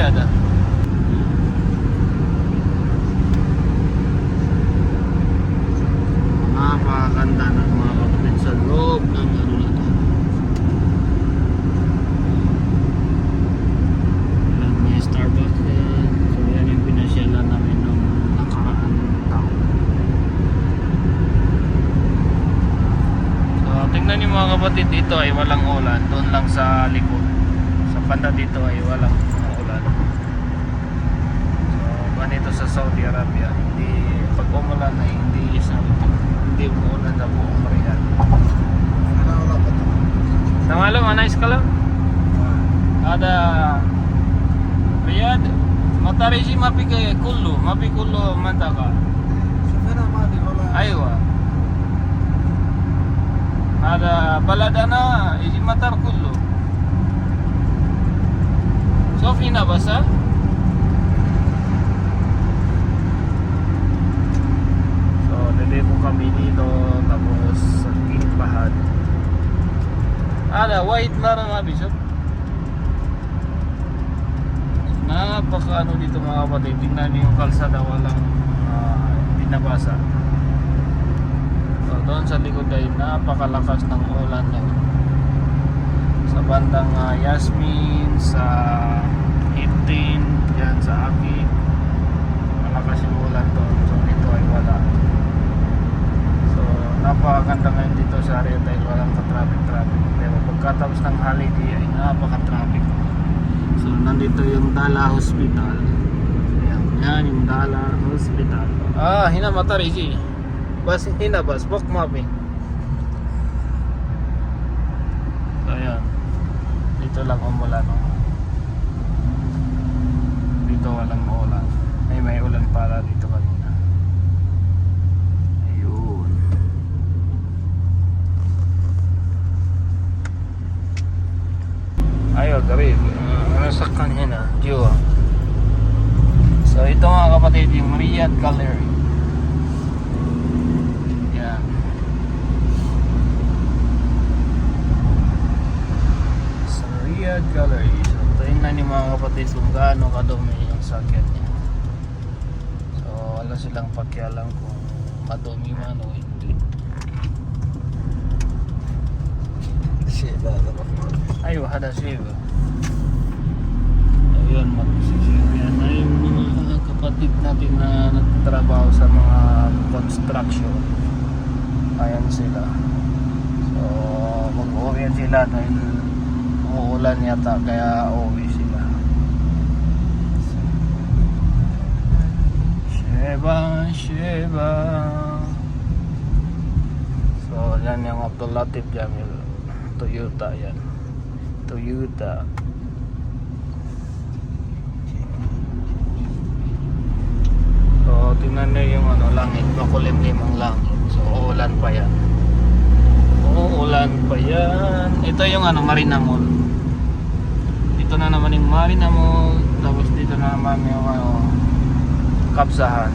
masyado. Napakaganda ng mga kapatid sa loob ng ano na to. Ayan, may Starbucks yan. So yan yung pinasyalan namin nung nakaraan taon. So tingnan niyo mga kapatid dito ay walang ulan. Doon lang sa likod. Sa banda dito ay walang ulan So ganito sa Saudi Arabia. Hindi pag umulan ay hindi sa hindi umulan sa buong Riyadh. Tama lang, nice ka lang. Ada Riyadh مطاريجي ما في كله ما في كله منطقة أيوة هذا بلدنا يجي مطار كله Sophie nabasa? So, dito kami dito tapos sa Kimbahan. Ala, white na lang ah, nga, Bishop. Napaka ano dito mga kapatid. Tingnan niyo yung kalsada walang ah, uh, hindi. So, doon sa likod ay napakalakas ng ulan ngayon. Bandang ah, Yasmin, sa 18, dyan sa Aki. Malakas yung ulan doon. So dito ay wala. So napakaganda ngayon dito sa area dahil walang ka-traffic-traffic. Pero pagkatapos ng holiday ay napaka-traffic. So nandito yung Dala Hospital. Ayan, yan yung Dala Hospital. Ah, hina matari si. Bas hina bas bok mapi. So ayan. Dito lang umulan. No? Dito walang ulan. Ay may ulan para dito kanina. Ayun. Garib. Uh, ano sa kanina? Jiwa. So ito mga kapatid, yung Riyadh Gallery. Yan. Sa Riyadh Gallery. So tingnan niyo mga kapatid kung gaano kadumi yung sakit niya. So wala silang pakialam kung madumi man o hindi. Ayo, hada shiva. Ayun, magsisip yan. Ay, mga kapatid natin na nagtatrabaho sa mga construction. Ayan sila. So, mag-uwi sila dahil uulan yata kaya uuwi sila. Sheba, Sheba. So, yan yung Abdul Latif Jamil. Toyota yan. Toyota. So, tingnan nyo yung ano, langit. Makulimlim ang langit. So, uulan pa yan. Uulan pa yan. Ito yung ano, Marina Mall. Yung Marina Mall. Tapos dito na naman yung ano, Kapsahan.